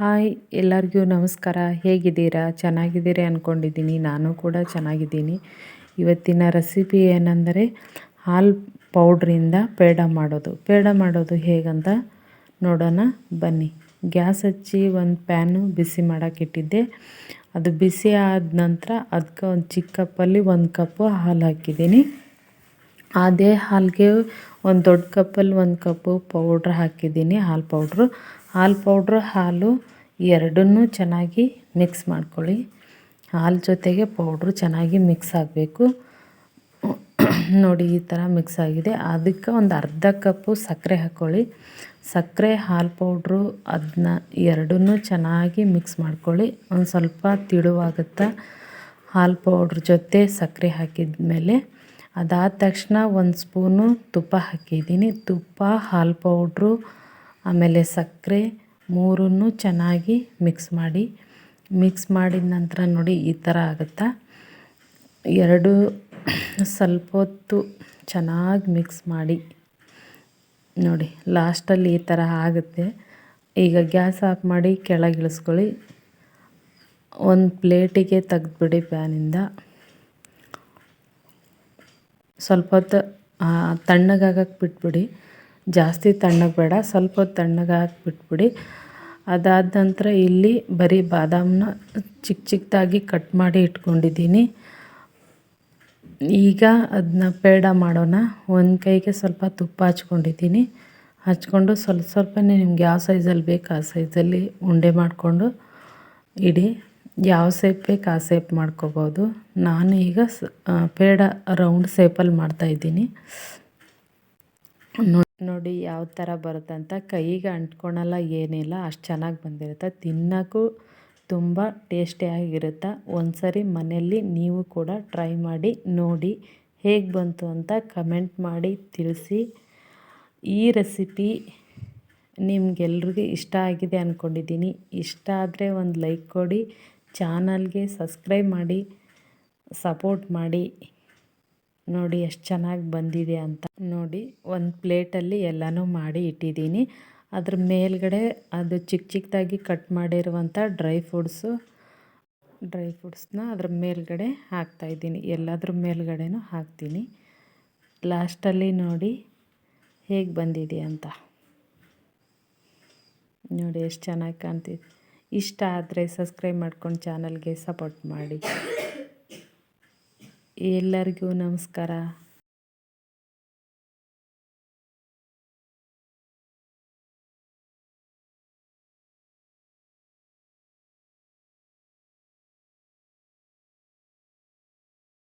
Hi, ಎಲ್ಲರಿಗೂ ನಮಸ್ಕಾರ. ಹೇಗಿದ್ದೀರಾ? ಚೆನ್ನಾಗಿದ್ದೀರಿ ಅಂದ್ಕೊಂಡಿದ್ದೀನಿ ನಾನು ಕೂಡ ಚೆನ್ನಾಗಿದ್ದೀನಿ. ಇವತ್ತಿನ ರೆಸಿಪಿ ಏನಂದರೆ ಹಾಲು ಪೌಡ್ರಿಂದ ಪೇಡ ಮಾಡೋದು. ಪೇಡ ಮಾಡೋದು ಹೇಗಂತ ನೋಡೋಣ. ಬನ್ನಿ. ಗ್ಯಾಸ್ ಹಚ್ಚಿ ಒಂದು ಪ್ಯಾನು ಬಿಸಿ ಮಾಡೋಕ್ಕಿಟ್ಟಿದ್ದೆ ಅದು ಬಿಸಿ ಆದ ನಂತರ ಅದಕ್ಕೆ ಒಂದು ಚಿಕ್ಕ ಕಪ್ಪಲ್ಲಿ ಒಂದು ಕಪ್ಪು ಹಾಲು ಹಾಕಿದ್ದೀನಿ. ಅದೇ ಹಾಲಿಗೆ ಒಂದು ದೊಡ್ಡ ಕಪ್ಪಲ್ಲಿ ಒಂದು ಕಪ್ಪು ಪೌಡ್ರ್ ಹಾಕಿದ್ದೀನಿ, ಹಾಲು ಪೌಡ್ರು ಹಾಲು ಪೌಡ್ರು ಹಾಲು ಎರಡನ್ನೂ ಚೆನ್ನಾಗಿ ಮಿಕ್ಸ್ ಮಾಡ್ಕೊಳ್ಳಿ. ಹಾಲು ಜೊತೆಗೆ ಪೌಡ್ರು ಚೆನ್ನಾಗಿ ಮಿಕ್ಸ್ ಆಗಬೇಕು. ನೋಡಿ, ಈ ಥರ ಮಿಕ್ಸ್ ಆಗಿದೆ. ಅದಕ್ಕೆ ಒಂದು ಅರ್ಧ ಕಪ್ಪು ಸಕ್ಕರೆ ಹಾಕ್ಕೊಳ್ಳಿ ಸಕ್ಕರೆ, ಹಾಲು ಪೌಡ್ರು ಅದನ್ನ ಎರಡನ್ನೂ ಚೆನ್ನಾಗಿ ಮಿಕ್ಸ್ ಮಾಡ್ಕೊಳ್ಳಿ. ಒಂದು ಸ್ವಲ್ಪ ತಿಳುವಾಗುತ್ತಾ ಹಾಲು ಪೌಡ್ರ್ ಜೊತೆ ಸಕ್ಕರೆ ಹಾಕಿದ ಮೇಲೆ ಅದಾದ ತಕ್ಷಣ ಒಂದು ಸ್ಪೂನು ತುಪ್ಪ ಹಾಕಿದ್ದೀನಿ. ತುಪ್ಪ, ಹಾಲು ಪೌಡ್ರು, ಆಮೇಲೆ ಸಕ್ಕರೆ ಮೂರನ್ನು ಚೆನ್ನಾಗಿ ಮಿಕ್ಸ್ ಮಾಡಿ. ಮಿಕ್ಸ್ ಮಾಡಿದ ನಂತರ ನೋಡಿ ಈ ಥರ ಆಗುತ್ತಾ? ಎರಡು ಸ್ವಲ್ಪ ಹೊತ್ತು ಚೆನ್ನಾಗಿ ಮಿಕ್ಸ್ ಮಾಡಿ. ನೋಡಿ ಲಾಸ್ಟಲ್ಲಿ ಈ ಥರ ಆಗುತ್ತೆ. ಈಗ ಗ್ಯಾಸ್ ಆಫ್ ಮಾಡಿ ಕೆಳಗಿಳಿಸ್ಕೊಳ್ಳಿ. ಒಂದು ಪ್ಲೇಟಿಗೆ ತೆಗೆದ್ಬಿಡಿ ಪ್ಯಾನಿಂದ. ಸ್ವಲ್ಪ ಹೊತ್ತು ತಣ್ಣಗಾಗಕ್ಕೆ ಬಿಟ್ಬಿಡಿ ಜಾಸ್ತಿ ತಣ್ಣಗೆ ಬೇಡ ಸ್ವಲ್ಪ ಹೊತ್ತು ತಣ್ಣಗಾಗಕ್ಕೆ ಬಿಟ್ಬಿಡಿ ಅದಾದ ನಂತರ ಇಲ್ಲಿ ಬರೀ ಬಾದಾಮನ್ನ ಚಿಕ್ಕ ಚಿಕ್ಕದಾಗಿ ಕಟ್ ಮಾಡಿ ಇಟ್ಕೊಂಡಿದ್ದೀನಿ. ಈಗ ಅದನ್ನ ಪೇಡ ಮಾಡೋಣ. ಒಂದು ಕೈಗೆ ಸ್ವಲ್ಪ ತುಪ್ಪ ಹಚ್ಕೊಂಡಿದ್ದೀನಿ. ಹಚ್ಕೊಂಡು ಸ್ವಲ್ಪ ಸ್ವಲ್ಪನೇ ನಿಮ್ಗೆ ಯಾವ ಸೈಜಲ್ಲಿ ಬೇಕು ಆ ಸೈಜಲ್ಲಿ ಉಂಡೆ ಮಾಡಿಕೊಂಡು ಇಡಿ. ಯಾವ ಸೇಪ್ ಬೇಕು ಆ ಸೇಪ್ ಮಾಡ್ಕೋಬೋದು. ನಾನು ಈಗ ಪೇಡ ರೌಂಡ್ ಸೇಪಲ್ಲಿ ಮಾಡ್ತಾಯಿದ್ದೀನಿ ನೋಡಿ ಯಾವ ಥರ ಬರುತ್ತಂತ ಕೈಗೆ ಅಂಟ್ಕೊಳಲ್ಲ, ಏನಿಲ್ಲ, ಅಷ್ಟು ಚೆನ್ನಾಗಿ ಬಂದಿರುತ್ತೆ. ತಿನ್ನೋಕ್ಕೂ ತುಂಬ ಟೇಸ್ಟಿಯಾಗಿರುತ್ತೆ ಒಂದು ಸರಿ ಮನೆಯಲ್ಲಿ ನೀವು ಕೂಡ ಟ್ರೈ ಮಾಡಿ, ನೋಡಿ ಹೇಗೆ ಬಂತು ಅಂತ ಕಮೆಂಟ್ ಮಾಡಿ, ತಿಳಿಸಿ. ಈ ರೆಸಿಪಿ ನಿಮ್ಗೆಲ್ರಿಗೂ ಇಷ್ಟ ಆಗಿದೆ ಅಂದ್ಕೊಂಡಿದ್ದೀನಿ ಇಷ್ಟ ಆದರೆ ಒಂದು ಲೈಕ್ ಕೊಡಿ. ಚಾನಲ್ಗೆ ಸಬ್ಸ್ಕ್ರೈಬ್ ಮಾಡಿ, ಸಪೋರ್ಟ್ ಮಾಡಿ. ನೋಡಿ ಎಷ್ಟು ಚೆನ್ನಾಗಿ ಬಂದಿದೆ ಅಂತ. ನೋಡಿ ಒಂದು ಪ್ಲೇಟಲ್ಲಿ ಎಲ್ಲನೂ ಮಾಡಿ ಇಟ್ಟಿದ್ದೀನಿ. ಅದ್ರ ಮೇಲ್ಗಡೆ ಅದು ಚಿಕ್ಕ ಚಿಕ್ಕದಾಗಿ ಕಟ್ ಮಾಡಿರುವಂಥ ಡ್ರೈ ಫ್ರೂಟ್ಸು, ಡ್ರೈ ಫ್ರೂಟ್ಸ್ನ ಅದ್ರ ಮೇಲ್ಗಡೆ ಹಾಕ್ತಾಯಿದ್ದೀನಿ ಎಲ್ಲದ್ರ ಮೇಲ್ಗಡೆನೂ ಹಾಕ್ತೀನಿ. ಲಾಸ್ಟಲ್ಲಿ ನೋಡಿ ಹೇಗೆ ಬಂದಿದೆ ಅಂತ. ನೋಡಿ ಎಷ್ಟು ಚೆನ್ನಾಗಿ ಕಾಣ್ತಿದೆ. ಇಷ್ಟ ಆದರೆ ಸಬ್ಸ್ಕ್ರೈಬ್ ಮಾಡ್ಕೊಂಡು ಚಾನಲ್ಗೆ ಸಪೋರ್ಟ್ ಮಾಡಿ. ಎಲ್ಲರಿಗೂ ನಮಸ್ಕಾರ.